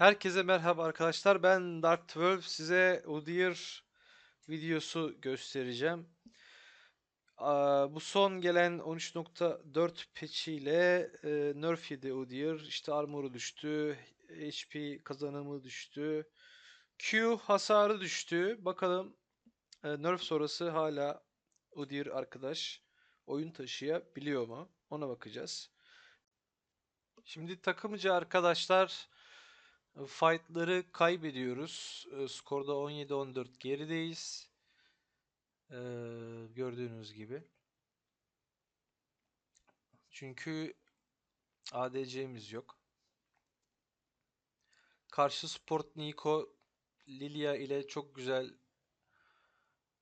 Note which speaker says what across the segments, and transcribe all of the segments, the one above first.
Speaker 1: Herkese merhaba arkadaşlar. Ben Dark 12 size Udyr videosu göstereceğim. Bu son gelen 13.4 patch ile e, nerf yedi Udyr. İşte armor'u düştü, HP kazanımı düştü, Q hasarı düştü. Bakalım e, nerf sonrası hala Udyr arkadaş oyun taşıyabiliyor mu? Ona bakacağız. Şimdi takımcı arkadaşlar Fight'ları kaybediyoruz. E, Skorda 17-14 gerideyiz. Ee, gördüğünüz gibi. Çünkü ADC'miz yok. Karşı Sport Nico Lilia ile çok güzel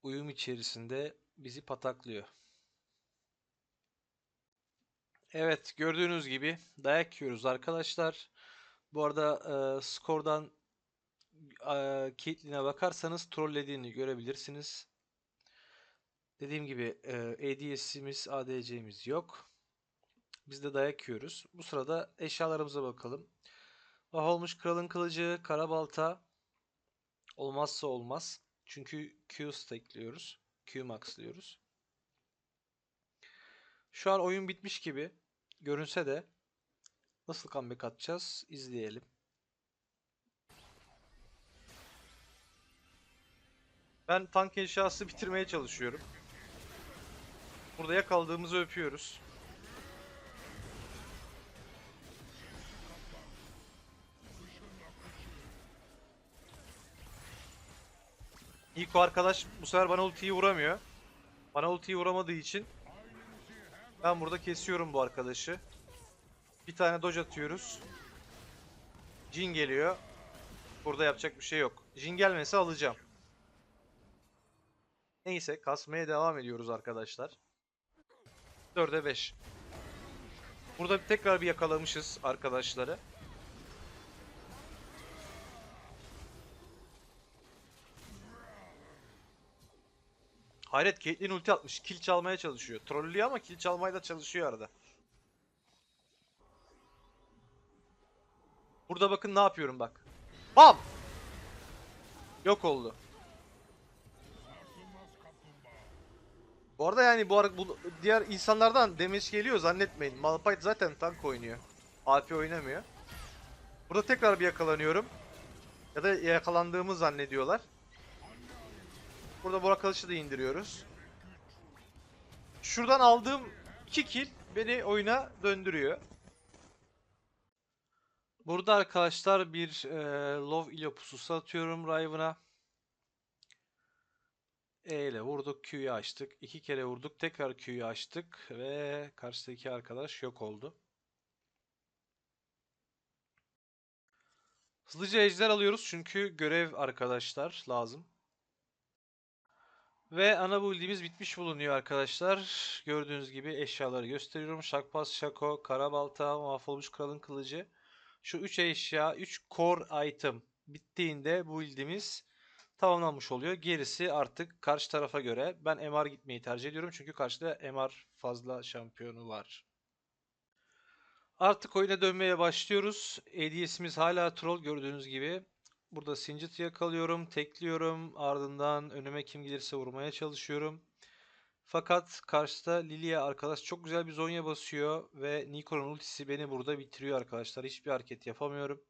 Speaker 1: uyum içerisinde bizi pataklıyor. Evet gördüğünüz gibi dayak yiyoruz arkadaşlar. Bu arada e, skordan e, Caitlyn'e bakarsanız trollediğini görebilirsiniz. Dediğim gibi e, ADS'imiz, ADC'miz yok. Biz de dayak yiyoruz. Bu sırada eşyalarımıza bakalım. Mahvolmuş kralın kılıcı, kara balta olmazsa olmaz. Çünkü Q stackliyoruz. Q maxlıyoruz. Şu an oyun bitmiş gibi görünse de Nasıl comeback atacağız? İzleyelim. Ben tank eşyası bitirmeye çalışıyorum. Burada yakaladığımızı öpüyoruz. Niko arkadaş bu sefer bana ultiyi vuramıyor. Bana ultiyi vuramadığı için ben burada kesiyorum bu arkadaşı. Bir tane dodge atıyoruz. Jin geliyor. Burada yapacak bir şey yok. Jin gelmese alacağım. Neyse kasmaya devam ediyoruz arkadaşlar. 4'e 5. Burada tekrar bir yakalamışız arkadaşları. Hayret Caitlyn ulti atmış. Kill çalmaya çalışıyor. Trollüyor ama kill çalmaya da çalışıyor arada. Burada bakın ne yapıyorum bak. Bam! Yok oldu. Bu arada yani bu, bu diğer insanlardan damage geliyor zannetmeyin. Malphite zaten tank oynuyor. AP oynamıyor. Burada tekrar bir yakalanıyorum. Ya da yakalandığımı zannediyorlar. Burada Burak Kılıç'ı da indiriyoruz. Şuradan aldığım 2 kill beni oyuna döndürüyor. Burada arkadaşlar bir e, Love Ilya pususu atıyorum Riven'a. E ile vurduk, Q'yu açtık. iki kere vurduk, tekrar Q'yu açtık ve karşıdaki arkadaş yok oldu. Hızlıca ejder alıyoruz çünkü görev arkadaşlar lazım. Ve ana build'imiz bitmiş bulunuyor arkadaşlar. Gördüğünüz gibi eşyaları gösteriyorum. Şakpas, Şako, Karabalta, Mahvolmuş Kralın Kılıcı. Şu 3 eşya, 3 core item bittiğinde bu build'imiz tamamlanmış oluyor. Gerisi artık karşı tarafa göre. Ben MR gitmeyi tercih ediyorum çünkü karşıda MR fazla şampiyonu var. Artık oyuna dönmeye başlıyoruz. ADS'imiz hala troll gördüğünüz gibi. Burada Singit'i yakalıyorum, tekliyorum. Ardından önüme kim gelirse vurmaya çalışıyorum. Fakat karşıda Lilia arkadaş çok güzel bir zonya basıyor ve Niko'nun ultisi beni burada bitiriyor arkadaşlar. Hiçbir hareket yapamıyorum.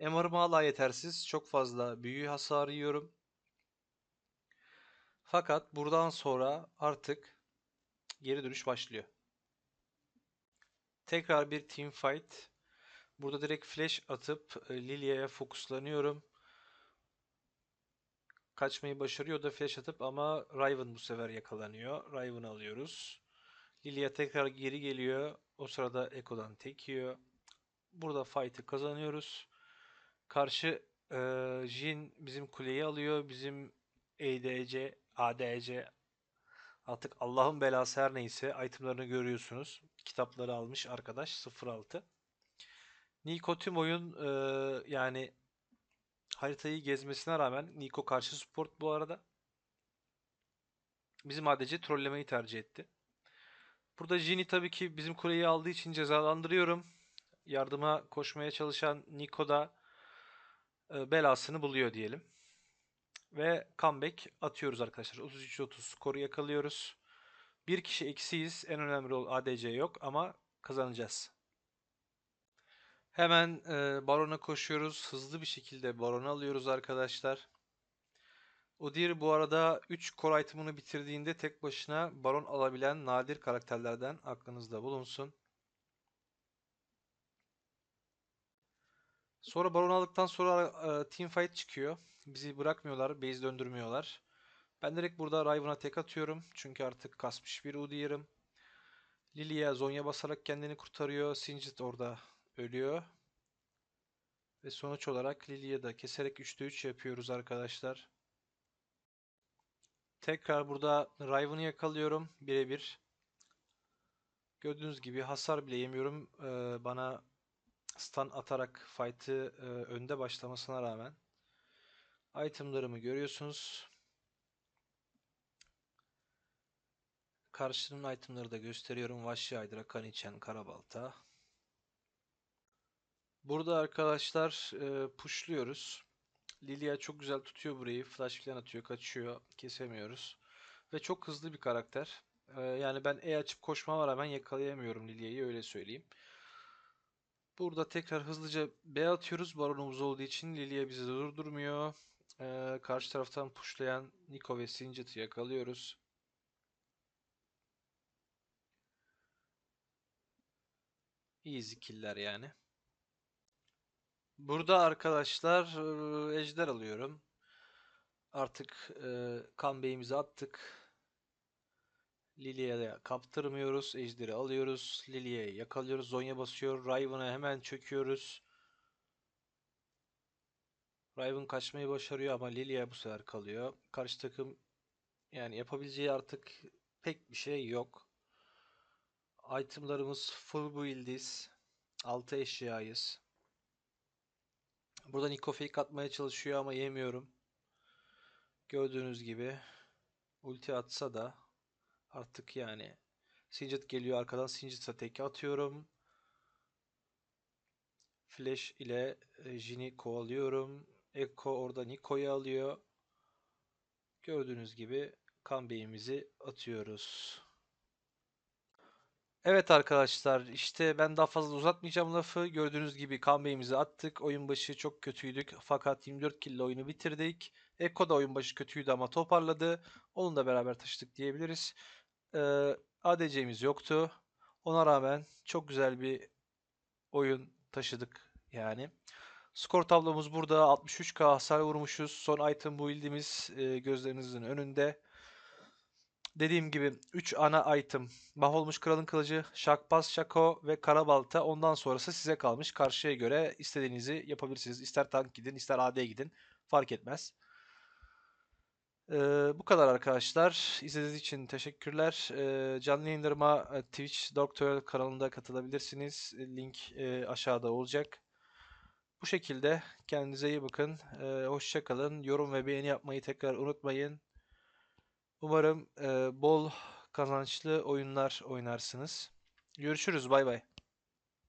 Speaker 1: MR'ım hala yetersiz. Çok fazla büyü hasarı yiyorum. Fakat buradan sonra artık geri dönüş başlıyor. Tekrar bir team fight. Burada direkt flash atıp e, Lilia'ya fokuslanıyorum kaçmayı başarıyor da flash atıp ama Riven bu sefer yakalanıyor. Riven'ı alıyoruz. Lilia tekrar geri geliyor. O sırada Echo'dan tek yiyor. Burada fight'ı kazanıyoruz. Karşı e, Jin bizim kuleyi alıyor. Bizim ADC, ADC artık Allah'ın belası her neyse itemlarını görüyorsunuz. Kitapları almış arkadaş 06. Niko tüm oyun e, yani haritayı gezmesine rağmen Niko karşı support bu arada. Bizim ADC trollemeyi tercih etti. Burada Jin'i tabii ki bizim kuleyi aldığı için cezalandırıyorum. Yardıma koşmaya çalışan Niko da e, belasını buluyor diyelim. Ve comeback atıyoruz arkadaşlar. 33-30 skoru yakalıyoruz. Bir kişi eksiyiz. En önemli rol ADC yok ama kazanacağız. Hemen e, Baron'a koşuyoruz. Hızlı bir şekilde Baron'u alıyoruz arkadaşlar. Udyr bu arada 3 core item'ını bitirdiğinde tek başına Baron alabilen nadir karakterlerden aklınızda bulunsun. Sonra Baron aldıktan sonra e, teamfight çıkıyor. Bizi bırakmıyorlar, base döndürmüyorlar. Ben direkt burada Riven'a tek atıyorum. Çünkü artık kasmış bir Udyr'ım. Lilia Zonya basarak kendini kurtarıyor. Singed orada ölüyor. Ve sonuç olarak Lilia'yı da keserek 3'te 3 yapıyoruz arkadaşlar. Tekrar burada Riven'ı yakalıyorum. Birebir. Gördüğünüz gibi hasar bile yemiyorum. Ee, bana stun atarak fight'ı e, önde başlamasına rağmen. Itemlarımı görüyorsunuz. Karşının itemları da gösteriyorum. Vahşi Aydra, Kaniçen, Karabalta. Burada arkadaşlar e, pushluyoruz. Lilia çok güzel tutuyor burayı. Flash falan atıyor, kaçıyor. Kesemiyoruz. Ve çok hızlı bir karakter. E, yani ben E açıp koşmama rağmen yakalayamıyorum Lilia'yı öyle söyleyeyim. Burada tekrar hızlıca B atıyoruz. Baronumuz olduğu için Lilia bizi durdurmuyor. E, karşı taraftan pushlayan Niko ve Singed'ı yakalıyoruz. Easy killer yani. Burada arkadaşlar ejder alıyorum. Artık e, kan beyimizi attık. Lilia'ya kaptırmıyoruz. Ejderi alıyoruz. Lilia'yı yakalıyoruz. Zonya basıyor. Riven'a hemen çöküyoruz. Riven kaçmayı başarıyor ama Lilia bu sefer kalıyor. Karşı takım yani yapabileceği artık pek bir şey yok. Itemlarımız full build'iz. 6 eşyayız. Burada Nico fake atmaya çalışıyor ama yemiyorum. Gördüğünüz gibi ulti atsa da artık yani Singed geliyor arkadan Singed'a tek atıyorum. Flash ile e, Jin'i kovalıyorum. Echo orada Nico'yu alıyor. Gördüğünüz gibi kan beyimizi atıyoruz. Evet arkadaşlar işte ben daha fazla uzatmayacağım lafı. Gördüğünüz gibi beyimizi attık. Oyun başı çok kötüydük fakat 24 kill oyunu bitirdik. Eko da oyun başı kötüydü ama toparladı. Onunla beraber taşıdık diyebiliriz. Ee, ADC'miz yoktu. Ona rağmen çok güzel bir oyun taşıdık yani. Skor tablomuz burada. 63k hasar vurmuşuz. Son item build'imiz e, gözlerinizin önünde. Dediğim gibi 3 ana item. Mahvolmuş Kralın Kılıcı, Şakbaz, Şako ve Karabalta. Ondan sonrası size kalmış. Karşıya göre istediğinizi yapabilirsiniz. İster tank gidin, ister AD gidin. Fark etmez. Ee, bu kadar arkadaşlar. İzlediğiniz için teşekkürler. Ee, canlı yayınlarıma e, Twitch Doctor kanalında katılabilirsiniz. Link e, aşağıda olacak. Bu şekilde kendinize iyi bakın. Ee, hoşça kalın. Yorum ve beğeni yapmayı tekrar unutmayın. Umarım e, bol kazançlı oyunlar oynarsınız. Görüşürüz. Bay bay.